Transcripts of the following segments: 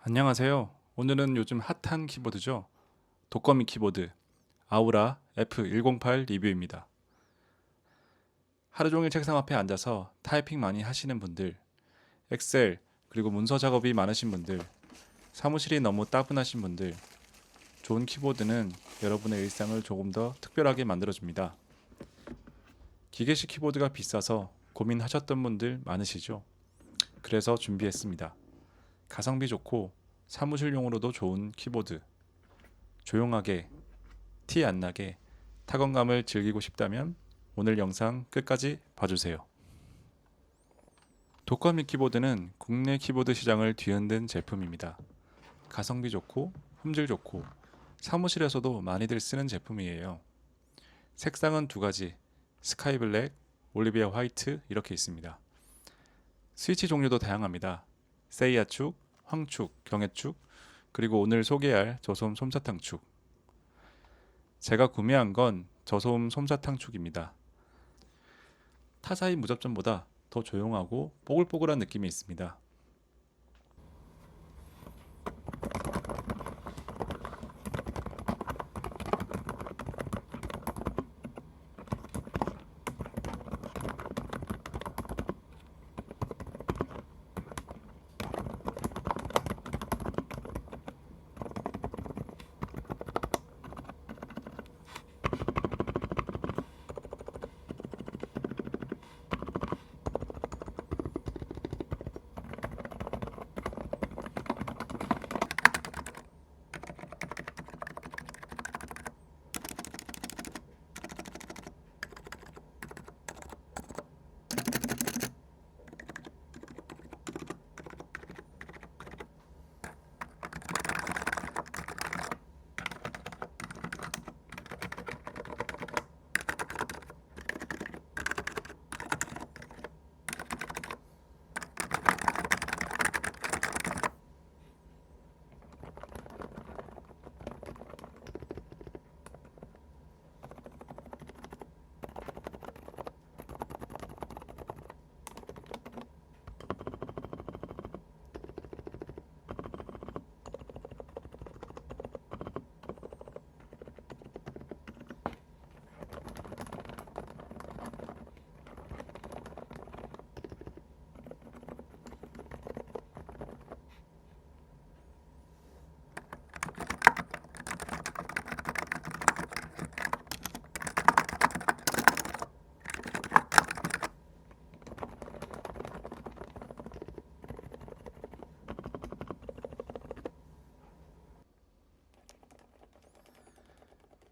안녕하세요. 오늘은 요즘 핫한 키보드죠. 독거미 키보드 아우라 F108 리뷰입니다. 하루 종일 책상 앞에 앉아서 타이핑 많이 하시는 분들, 엑셀 그리고 문서 작업이 많으신 분들, 사무실이 너무 따분하신 분들, 좋은 키보드는 여러분의 일상을 조금 더 특별하게 만들어줍니다. 기계식 키보드가 비싸서 고민하셨던 분들 많으시죠? 그래서 준비했습니다. 가성비 좋고 사무실용으로도 좋은 키보드. 조용하게 티 안 나게 타건감을 즐기고 싶다면 오늘 영상 끝까지 봐주세요. 독거미 키보드는 국내 키보드 시장을 뒤흔든 제품입니다. 가성비 좋고 품질 좋고 사무실에서도 많이들 쓰는 제품이에요. 색상은 두 가지, 스카이 블랙, 올리비아 화이트 이렇게 있습니다. 스위치 종류도 다양합니다. 세이아 축, 황축, 경해축, 그리고 오늘 소개할 저소음 솜사탕 축. 제가 구매한 건 저소음 솜사탕 축입니다. 타사의 무접점보다 더 조용하고 뽀글뽀글한 느낌이 있습니다.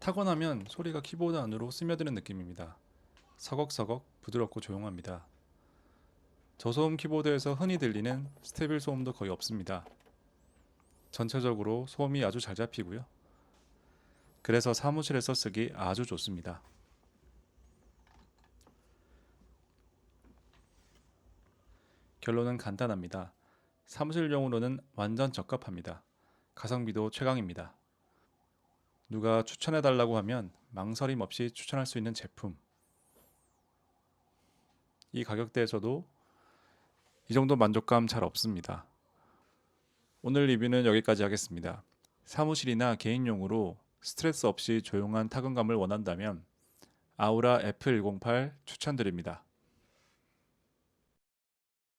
타고 나면 소리가 키보드 안으로 스며드는 느낌입니다. 서걱서걱 부드럽고 조용합니다. 저소음 키보드에서 흔히 들리는 스테빌 소음도 거의 없습니다. 전체적으로 소음이 아주 잘 잡히고요. 그래서 사무실에서 쓰기 아주 좋습니다. 결론은 간단합니다. 사무실용으로는 완전 적합합니다. 가성비도 최강입니다. 누가 추천해 달라고 하면 망설임 없이 추천할 수 있는 제품. 이 가격대에서도 이 정도 만족감 잘 없습니다. 오늘 리뷰는 여기까지 하겠습니다. 사무실이나 개인용으로 스트레스 없이 조용한 타건감을 원한다면 아우라 F108 추천드립니다.